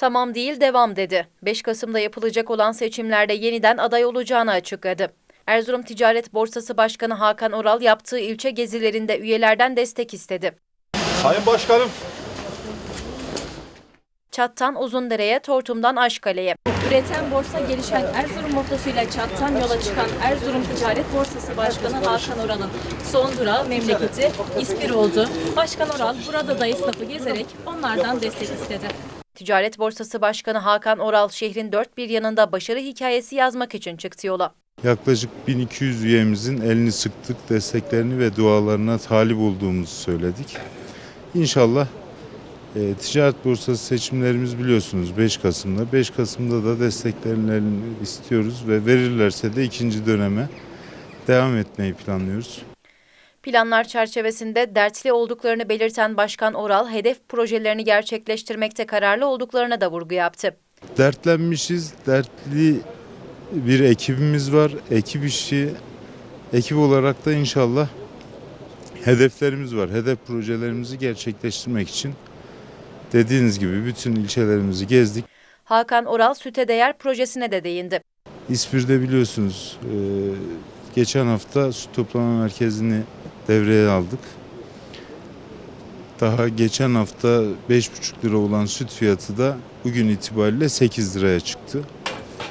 Tamam değil devam dedi. 5 Kasım'da yapılacak olan seçimlerde yeniden aday olacağını açıkladı. Erzurum Ticaret Borsası Başkanı Hakan Oral yaptığı ilçe gezilerinde üyelerden destek istedi. Sayın Başkanım. Çat'tan Uzundere'ye, Tortum'dan Aşkale'ye. Üreten borsa gelişen Erzurum mottosuyla çattan yola çıkan Erzurum Ticaret Borsası Başkanı Hakan Oral'ın son durağı memleketi İspir oldu. Başkan Oral burada da esnafı gezerek onlardan destek istedi. Ticaret Borsası Başkanı Hakan Oral şehrin dört bir yanında başarı hikayesi yazmak için çıktı yola. Yaklaşık 1200 üyemizin elini sıktık, desteklerini ve dualarına talip olduğumuzu söyledik. İnşallah e, ticaret borsası seçimlerimiz biliyorsunuz 5 Kasım'da. 5 Kasım'da da desteklerini istiyoruz ve verirlerse de ikinci döneme devam etmeyi planlıyoruz. Planlar çerçevesinde dertli olduklarını belirten Başkan Oral, hedef projelerini gerçekleştirmekte kararlı olduklarına da vurgu yaptı. Dertlenmişiz, dertli bir ekibimiz var. Ekip işi, ekip olarak da inşallah hedeflerimiz var. Hedef projelerimizi gerçekleştirmek için dediğiniz gibi bütün ilçelerimizi gezdik. Hakan Oral, süte değer projesine de değindi. İspir'de biliyorsunuz geçen hafta su toplama merkezini devreye aldık. Daha geçen hafta 5,5 lira olan süt fiyatı da bugün itibariyle 8 liraya çıktı.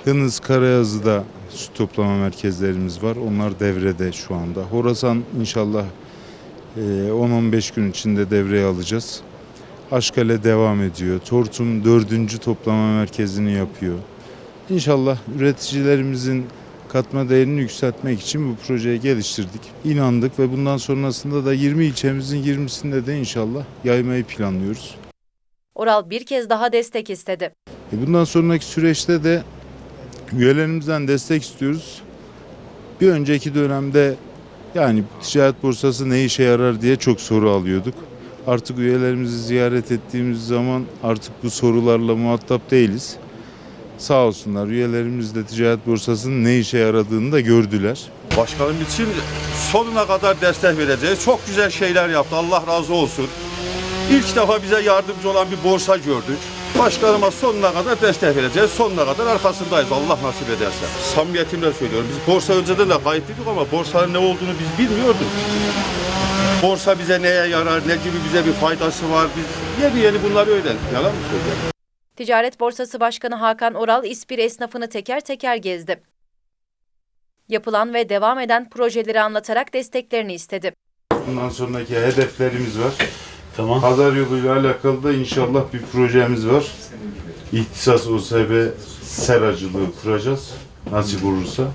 Hınız Karayazı'da su toplama merkezlerimiz var. Onlar devrede şu anda. Horasan inşallah e, 10-15 gün içinde devreye alacağız. Aşkale devam ediyor. Tortum dördüncü toplama merkezini yapıyor. İnşallah üreticilerimizin katma değerini yükseltmek için bu projeyi geliştirdik. İnandık ve bundan sonrasında da 20 ilçemizin 20'sinde de inşallah yaymayı planlıyoruz. Oral bir kez daha destek istedi. E bundan sonraki süreçte de üyelerimizden destek istiyoruz. Bir önceki dönemde yani ticaret borsası ne işe yarar diye çok soru alıyorduk. Artık üyelerimizi ziyaret ettiğimiz zaman artık bu sorularla muhatap değiliz. Sağ olsunlar üyelerimiz de ticaret borsasının ne işe yaradığını da gördüler. Başkanım için sonuna kadar destek vereceğiz. Çok güzel şeyler yaptı. Allah razı olsun. İlk defa bize yardımcı olan bir borsa gördük. Başkanıma sonuna kadar destek vereceğiz. Sonuna kadar arkasındayız. Allah nasip ederse. Samimiyetimle söylüyorum. Biz borsa önceden de kayıtlıydık ama borsanın ne olduğunu biz bilmiyorduk. Borsa bize neye yarar, ne gibi bize bir faydası var. Biz yeni yeni bunları öğrendik. Yalan mı söylüyorum? Ticaret Borsası Başkanı Hakan Oral, İspir esnafını teker teker gezdi. Yapılan ve devam eden projeleri anlatarak desteklerini istedi. Bundan sonraki hedeflerimiz var. Tamam. Pazar yoluyla alakalı da inşallah bir projemiz var. İhtisas OSB seracılığı kuracağız. Nasip olursa.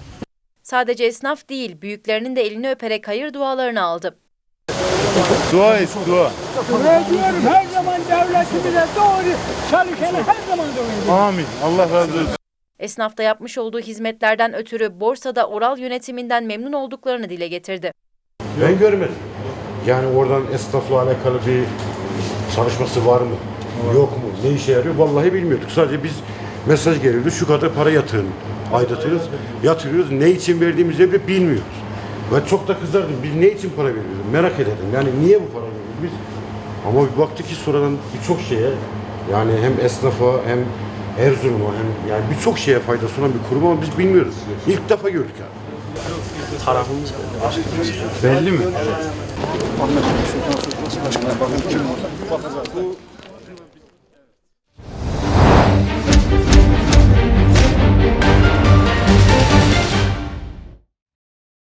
Sadece esnaf değil, büyüklerinin de elini öperek hayır dualarını aldı. Dua et, dua. Buraya diyorum her zaman devletimize doğru çalışanı her zaman doğru. Amin. Allah razı olsun. Esnafta yapmış olduğu hizmetlerden ötürü borsada oral yönetiminden memnun olduklarını dile getirdi. Ben görmedim. Yani oradan esnafla alakalı bir çalışması var mı? Yok mu? Ne işe yarıyor? Vallahi bilmiyorduk. Sadece biz mesaj geliyordu. Şu kadar para yatırın. Aydatırız. Yatırıyoruz. Ne için verdiğimizi bile bilmiyoruz. Ben çok da kızardım. Biz ne için para veriyoruz? Merak ederdim. Yani niye bu para veriyoruz biz? Ama bir baktık ki sonradan birçok şeye yani hem esnafa hem Erzurum'a hem yani birçok şeye faydası olan bir kurum ama biz bilmiyoruz. İlk defa gördük abi. Belli mi? Anlaşılmış Sultan Sözleşmesi Başkanı bakın kim orada? Bakacağız. Bu